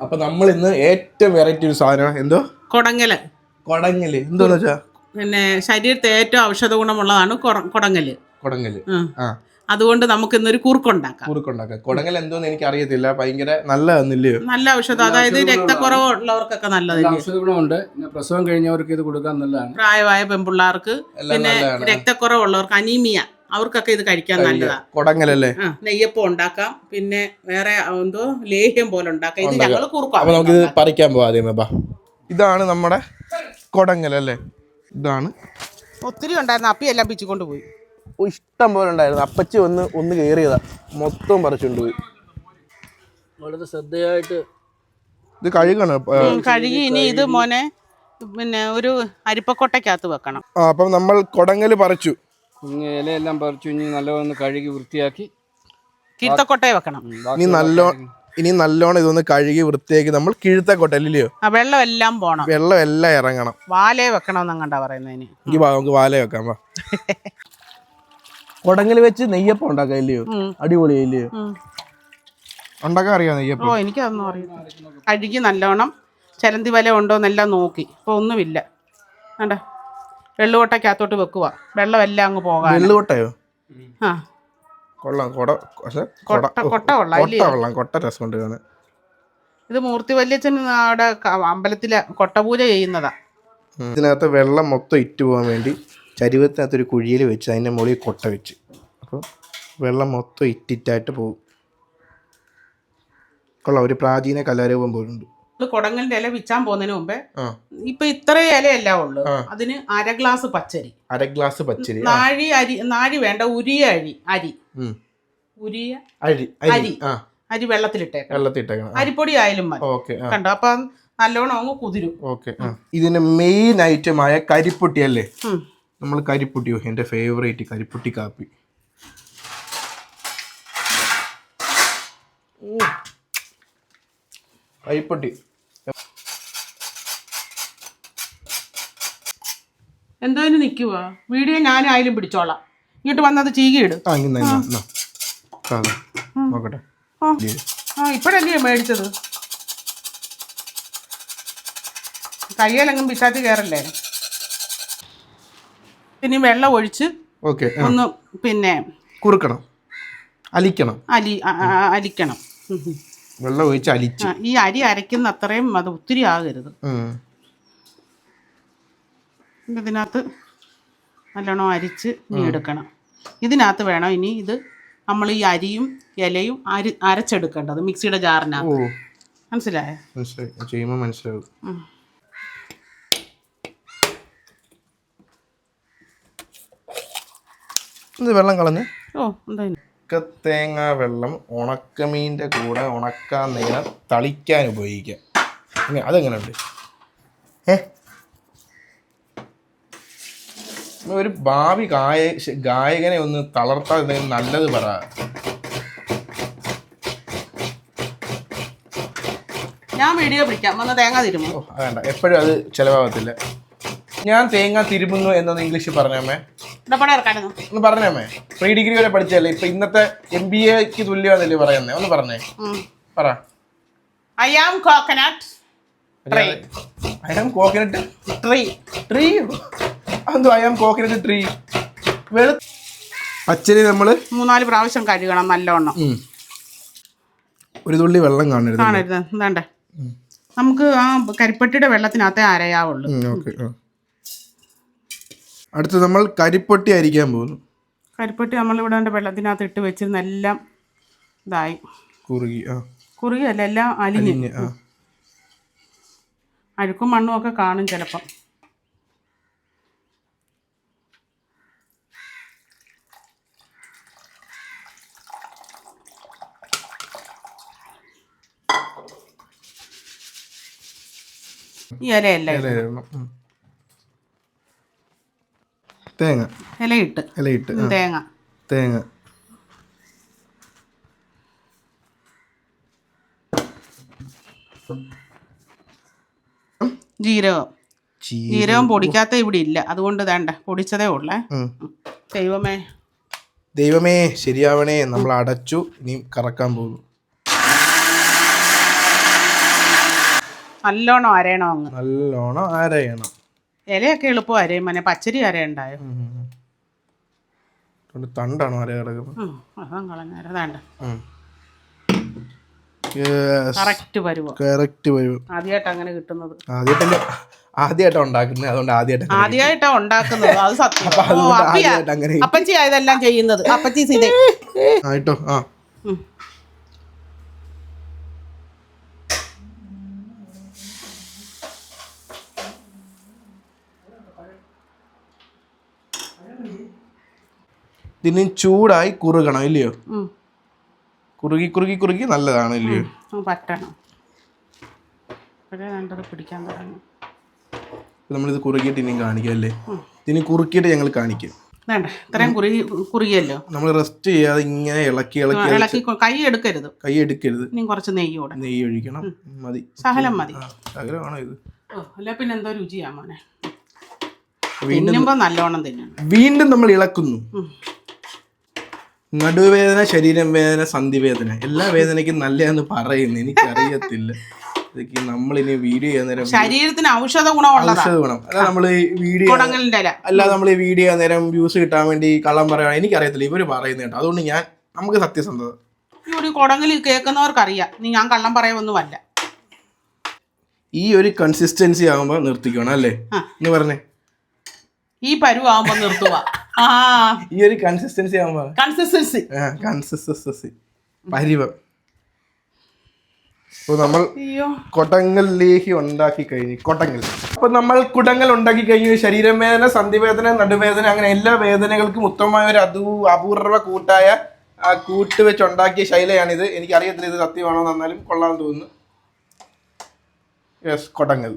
അപ്പൊ നമ്മൾ ഇന്ന് ഏറ്റവും വെറൈറ്റി ഒരു സാധനം എന്തോ? കൊടങ്ങൽ കൊടങ്ങൽ എന്തോന്ന് വെച്ചാ? പിന്നെ ശരീരത്തെ ഏറ്റവും ഔഷധ ഗുണമുള്ളതാണ് കൊടങ്ങൽ കൊടങ്ങൽ ആ. അതുകൊണ്ട് നമുക്ക് ഇന്നൊരു കുറുക്കുണ്ടാക്കാം. കുറുക്കുണ്ടാക്കാം. കൊടങ്ങൽ എന്തോന്ന് എനിക്ക് അറിയത്തില്ല ഭയങ്കര നല്ല നല്ല ഔഷധം അതായത് രക്തക്കുറവുള്ളവർക്കൊക്കെ നല്ലതല്ലേ ഔഷധ ഗുണമുണ്ട്. പിന്നെ പ്രസവം കഴിഞ്ഞവർക്ക് ഇത് കൊടുക്കാൻ നല്ലതാണ്. പ്രായമായ പെൺപിള്ളേർക്ക് പിന്നെ. രക്തക്കുറവുള്ളവർക്ക് അനീമിയ അവർക്കൊക്കെ ഇത് കഴിക്കാൻ നല്ലതാ. കൊടങ്ങലല്ലേ ആ നെയ്യപ്പം ഉണ്ടാക്കാം. പിന്നെ വേറെ എന്തോ ലേഹ്യം പോലെ ഉണ്ടാക്കാം. ഇത് ഞങ്ങൾ കുറുക്കാം. കുറുക്കാം പറിക്കാൻ പോവാം ഇതാണ് നമ്മുടെ കൊടങ്ങലല്ലേ ഇതാണ്. ഒത്തിരി ഉണ്ടായിരുന്നു. അപ്പി എല്ലാം പിച്ചുകൊണ്ട് പോയി. ഓ, ഇഷ്ടം പോലെ ഉണ്ടായിരുന്നു. അപ്പച്ചി ഒന്ന് ഒന്ന് കയറിയതാ മൊത്തം പറിച്ചുകൊണ്ട് പോയി. വളരെ ശ്രദ്ധയായിട്ട് ഇത് കഴുകണം? കഴുകി. ഇനി ഇത് മോനെ പിന്നെ ഒരു അരിപ്പക്കൊട്ടയ്ക്കകത്ത് വെക്കണം. ആ അപ്പം നമ്മൾ കൊടങ്ങൽ പറിച്ചു. ഇലയെല്ലാം പറിച്ചു ഇനി നല്ലവണ്ണം കഴുകി വൃത്തിയാക്കി കീഴ്ത്തക്കൊട്ടയെ വെക്കണം. ഉം, ഇനി നല്ലോ ഇനി നല്ലോണം ഇതൊന്ന് കഴുകി വൃത്തിയാക്കി നമ്മൾ കിഴുത്ത കൊട്ടലില്ലയോ ആ വെള്ളം എല്ലാം പോണം. വെള്ളം എല്ലാം ഇറങ്ങണം. വാലേ വെക്കണം കണ്ടാ പറയുന്നതിന് എനിക്ക് വാ നമുക്ക് വാല വെക്കാം വാ. കൊടങ്ങൽ വെച്ച് നെയ്യപ്പം ഉണ്ടാക്കാം ഇല്ലയോ? ഉം. അടിപൊളിയല്ലയോ ഉം. ഉണ്ടാക്കാൻ അറിയാം ഓ നെയ്യപ്പം എനിക്കതൊന്നും അറിയില്ല. കഴുകി നല്ലോണം ചരന്തി വല ഉണ്ടോന്നെല്ലാം നോക്കി. ഇപ്പോൾ ഒന്നുമില്ല. വേണ്ട വെള്ളുകൊട്ടയ്ക്കകത്തോട്ട് വെക്കുക വെള്ളം എല്ലാം അങ്ങ് പോകാൻ വെള്ളുകൊട്ടയോ? ആ. കൊള്ളാം. കൊട പക്ഷെ കൊട കൊട്ട കൊട്ട കൊള്ളാം കൊട്ട ഇല്ലയോ കൊള്ളാം. കൊട്ട രസമുണ്ട് കാണാൻ. ഇത് മൂർത്തി വല്യച്ഛൻ അവിടെ അമ്പലത്തിലെ കൊട്ടപൂജ ചെയ്യുന്നതാ. ഇതിനകത്ത് വെള്ളം മൊത്തം ഇറ്റ് പോകാൻ വേണ്ടി ചരിവത്തിനകത്ത് ഒരു കുഴിയിൽ വെച്ച് അതിന്റെ മുകളിൽ കൊട്ട വെച്ച്. അപ്പോൾ വെള്ളം മൊത്തം ഇറ്റിറ്റായിട്ട് പോകും. കൊള്ളാം. ഒരു പ്രാചീന കലാരൂപം പോലുണ്ട്. കുടങ്ങലിന്റെ ഇല വിച്ചാൻ പോകുന്നതിന് മുമ്പേ ഇപ്പൊ ഇത്രയും ഇലയല്ല ഉള്ളു. അതിന് അര ഗ്ലാസ് പച്ചരി. അര ഗ്ലാസ് പച്ചരി. നാഴി അരി നാഴി വേണ്ട ഉരിയ അരി അരി. ഉരിയ അരി അരി അരി. അരി വെള്ളത്തിലിട്ടേക്കണം. അരിപ്പൊടി ആയാലും മതി. കണ്ടോ? അപ്പൊ നല്ലോണം അങ്ങ് കുതിരും. ഓക്കെ ഇതിന്റെ ഇതിന് മെയിൻ ഐറ്റമായ കരിപ്പൊട്ടി അല്ലേ? നമ്മൾ കരിപ്പൊട്ടിയോ എന്റെ ഫേവറേറ്റ് കരിപ്പൊട്ടി കാപ്പി ഉം. കരിപ്പൊട്ടി എന്തായാലും നിൽക്കുക വീഡിയോ ഞാനും ആയാലും പിടിച്ചോളാം. ഇങ്ങോട്ട് വന്നത് ചീകിയിടും. നോക്കട്ടെ. ആ. ഇപ്പോഴല്ലേ മേടിച്ചത്? കയ്യിലെങ്ങും പിശാത്തി കയറല്ലേ ഇനി വെള്ളം ഒഴിച്ച് ഓക്കെ ഒന്ന് പിന്നെ കുറുക്കണം. അലിക്കണം. അലി അലിക്കണം. വെള്ളം ഒഴിച്ച് അലിച്ച്. ഈ അരി അരയ്ക്കുന്ന അത്രയും അത് ഒത്തിരി ആകരുത്. ഇതിനകത്ത് നല്ലോണം അരിച്ച് ഇനി എടുക്കണം. ഇതിനകത്ത് വേണം ഇനി ഇത് നമ്മൾ ഈ അരിയും ഇലയും അരി അരച്ചെടുക്കേണ്ടത് മിക്സിയുടെ ജാറിനകത്ത്. മനസ്സിലായോ? ചെയ്യുമ്പോൾ മനസ്സിലാവും. വെള്ളം കളഞ്ഞ്? ഓ എന്താ ഇനി? തേങ്ങ വെള്ളം ഉണക്കമീന്റെ കൂടെ ഉണക്കാൻ നേരം തളിക്കാൻ ഉപയോഗിക്കാം. ഇങ്ങനെ അതെങ്ങനെയുണ്ട് ഏ? ഒരു ഭാവി ഗായ ഗായകനെ ഒന്ന് തളർത്താതെ നല്ലത് പറ. ഞാൻ വീഡിയോ പിടിക്കാം വന്ന് തേങ്ങ തിരുമോ? അതെ വേണ്ട. എപ്പോഴും അത് ചിലവാകത്തില്ല. ഞാൻ തേങ്ങ തിരുമുന്നു എന്നൊന്ന് ഇംഗ്ലീഷിൽ പറഞ്ഞമ്മേ ഒന്ന് പറഞ്ഞമ്മേ പ്രീ ഡിഗ്രി വരെ പഠിച്ചല്ലേ ഇപ്പൊ ഇന്നത്തെ എം ബി എക്ക് തുല്യമാണല്ലേ പറയുന്നേ? ഒന്ന് പറഞ്ഞേ. പറ. I am coconut tree I am coconut tree tree അതെന്തോ ഐ ആം കോക്കനട്ട് ട്രീ വെളു പച്ചരി നമ്മൾ മൂന്നാൽ പ്രാവശ്യം കഴുകണം നല്ലോണം. ഒരു തുള്ളി വെള്ളം കാണരുത്. കാണരുത്. എന്താണ്ടേ നമുക്ക് ആ കരിപ്പട്ടിയുടെ വെള്ളത്തിനകത്തേ അരയാവുള്ളൂ. ഓക്കെ അടുത്ത് നമ്മൾ കരിപ്പൊട്ടി അരിക്കാൻ പോകുന്നു. കരിപ്പൊട്ടി നമ്മൾ ഇവിടെ വെള്ളത്തിനകത്ത് ഇട്ട് വെച്ചിരുന്ന എല്ലാം ഇതായി. കുറുകി ആ. കുറുകിയല്ല എല്ലാം അലിഞ്ഞ്. അഴുക്കും മണ്ണും ഒക്കെ കാണും ചിലപ്പം. ഈ ഇലയല്ല. തേങ്ങ. ഇലയിട്ട്. ഇലയിട്ട് തേങ്ങ. തേങ്ങ. ജീരകം. ജീരകം. പൊടിക്കാത്ത ഇവിടെ ഇല്ല. അതുകൊണ്ട് വേണ്ട പൊടിച്ചതേ ഉള്ളേ. ദൈവമേ. ദൈവമേ ശരിയാവണേ. നമ്മൾ അടച്ചു ഇനി കറക്കാൻ പോകുന്നു. നല്ലോണം അരയണം അങ്ങ്. നല്ലോണം അരയണം. ഇലയൊക്കെ എളുപ്പം അരയും. മനെ പച്ചരി അരയുണ്ടായോ? തണ്ടാണോ അര കിടക്കുന്നത്. അതാ കളഞ്ഞേരം വേണ്ട കറക്റ്റ് വരുവോ കറക്റ്റ് വരും ആദ്യമായിട്ട് അങ്ങനെ കിട്ടുന്നത്. ആദ്യമായിട്ടല്ലേ ആദ്യമായിട്ടാണ് ഉണ്ടാക്കുന്നത്. അതുകൊണ്ട് ആദ്യമായിട്ട് ആദ്യമായിട്ടാ ഉണ്ടാക്കുന്നത്. അത് സത്യം. അപ്പൊ ഓ, അതുകൊണ്ട് അപ്പിയാ. ആദ്യമായിട്ട് അങ്ങനെ അപ്പച്ചിയാ ഇതെല്ലാം ചെയ്യുന്നത്. അപ്പച്ചി സീതേ ആയിട്ടോ? ആ. ഇതിന് ചൂടായി കുറുകണം ഇല്ലയോ. കുറുകി കുറുകി കുറുകി നല്ലതാണ് ഇല്ലയോ? പറ്റണം. പിടിക്കാൻ തുടങ്ങി. നമ്മളിത് കുറുകിയിട്ട് ഇനിയും കാണിക്കാം അല്ലേ ഇതിന് കുറുക്കിയിട്ട് ഞങ്ങൾ കാണിക്കും. വേണ്ട ഇത്രയും കുറുകി കുറുകിയല്ലോ. നമ്മൾ റെസ്റ്റ് ചെയ്യാതെ ഇങ്ങനെ ഇളക്കി ഇളക്കി ഇളക്കി. കൈ എടുക്കരുത്. കൈ എടുക്കരുത്. ഇനി കുറച്ച് നെയ്യ് കൂടെ നെയ്യ് ഒഴിക്കണം. മതി. സഹലം മതി. സഹലമാണോ ഇത്? അല്ല പിന്നെ എന്തോ രുചിയാ മോനെ. വീണ്ടും നല്ലോണം തിന്നണം. വീണ്ടും നമ്മൾ ഇളക്കുന്നു. നടുവേദന ശരീരം വേദന സന്ധി വേദന എല്ലാ വേദനയ്ക്കും നല്ലതെന്ന് പറയുന്നു. എനിക്കറിയത്തില്ല. ഇതൊക്കെ നമ്മളിനി വീഡിയോ ചെയ്യാൻ നേരം ശരീരത്തിന് ഔഷധ ഗുണമുള്ള ഔഷധ ഗുണം. അല്ല നമ്മൾ ഈ വീഡിയോ അല്ലാതെ നമ്മൾ ഈ വീഡിയോ നേരം വ്യൂസ് കിട്ടാൻ വേണ്ടി കള്ളം പറയാൻ എനിക്കറിയത്തില്ല. ഇവർ പറയുന്നത് കേട്ടോ. അതുകൊണ്ട് ഞാൻ നമുക്ക് സത്യസന്ധത. ഈ ഒരു കുടങ്ങിൽ കേൾക്കുന്നവർക്കറിയാം. നീ ഞാൻ കള്ളം പറയുമൊന്നുമല്ല ഈ ഒരു കൺസിസ്റ്റൻസി ആകുമ്പോൾ നിർത്തിക്കണം അല്ലേ. എന്ന് പറഞ്ഞേ. ഈ പരുവാകുമ്പോ നിർത്തുക ഈ ഒരു കൺസിസ്റ്റൻസി ആകുമ്പോൾ കൺസിസ്റ്റൻസി കൺസിസ്റ്റൻസി പരിവം. നമ്മൾ കൊടങ്ങൽ ലേഹി ഉണ്ടാക്കി കഴിഞ്ഞു. കൊടങ്ങൽ അപ്പൊ നമ്മൾ കുടങ്ങൾ ഉണ്ടാക്കി കഴിഞ്ഞു. ശരീരം വേദന സന്ധിവേദന നടുവേദന അങ്ങനെ എല്ലാ വേദനകൾക്കും ഉത്തമമായ ഒരു അതു അപൂർവ കൂട്ടായ ആ കൂട്ട് വെച്ച് ഉണ്ടാക്കിയ ശൈലയാണിത്. എനിക്ക് അറിയത്തില്ല ഇത് സത്യമാണോ എന്ന് എന്നാലും കൊള്ളാൻ തോന്നുന്നു. യെസ് കൊടങ്ങൽ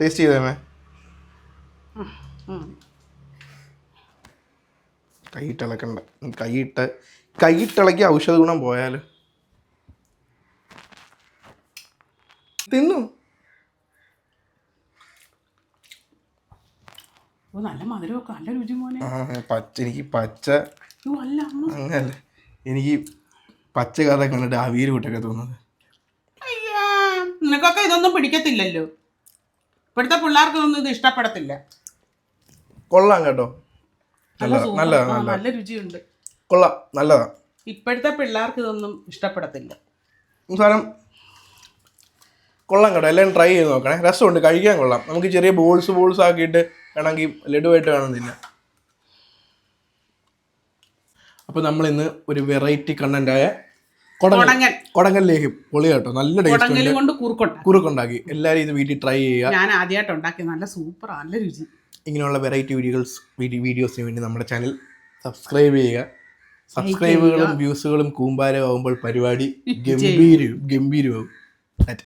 ടേസ്റ്റ് ചെയ്തേമേ ഉം. കൈയിട്ടിളക്കണ്ട. കൈയിട്ട് കൈയിട്ടിളക്കി ഔഷധ ഗുണം പോയാൽ തിന്നു. നല്ല മധുരമൊക്കെ നല്ല രുചി മോനെ. പച്ച എനിക്ക് പച്ച. അങ്ങനല്ല. എനിക്ക് പച്ച കഥ കണ്ടിട്ട് അവീര് കൂട്ടൊക്കെ തോന്നുന്നത്. നിനക്കൊക്കെ ഇതൊന്നും പിടിക്കത്തില്ലല്ലോ. ഇപ്പോഴത്തെ പിള്ളേർക്കൊന്നും ഇത് ഇഷ്ടപ്പെടത്തില്ല. കൊള്ളാം കേട്ടോ. നല്ല നല്ലതാ നല്ല രുചിയുണ്ട്. കൊള്ളാം. നല്ലതാ. ഇപ്പോഴത്തെ പിള്ളേർക്ക് ഇതൊന്നും ഇഷ്ടപ്പെടത്തില്ല. സാധനം കൊള്ളാം കേട്ടോ. എല്ലാം ട്രൈ ചെയ്ത് നോക്കണേ. രസമുണ്ട്. കഴിക്കാൻ കൊള്ളാം. നമുക്ക് ചെറിയ ബോൾസ് ബോൾസ് ആക്കിയിട്ട് വേണമെങ്കിൽ ലഡുവായിട്ട് വേണമെന്നില്ല. അപ്പോൾ നമ്മൾ ഇന്ന് ഒരു വെറൈറ്റി കണ്ണന്റായ കൊടങ്ങൽ കുടങ്ങൽ ലേഹ്യം പൊളി കേട്ടോ. നല്ല ടേസ്റ്റ് കൊണ്ട് കുറുക്കുണ്ട. കുറുക്കുണ്ടാക്കി. എല്ലാവരും ഇത് വീട്ടിൽ ട്രൈ ചെയ്യുക. ഞാൻ ആദ്യമായിട്ട് ഉണ്ടാക്കി നല്ല സൂപ്പർ നല്ല രുചി. ഇങ്ങനെയുള്ള വെറൈറ്റി വീഡിയോസ് വീഡിയോസിന് വേണ്ടി നമ്മുടെ ചാനൽ സബ്സ്ക്രൈബ് ചെയ്യുക. സബ്സ്ക്രൈബുകളും വ്യൂസുകളും കൂമ്പാരമാകുമ്പോൾ പരിപാടി ഗംഭീരവും ഗംഭീരവും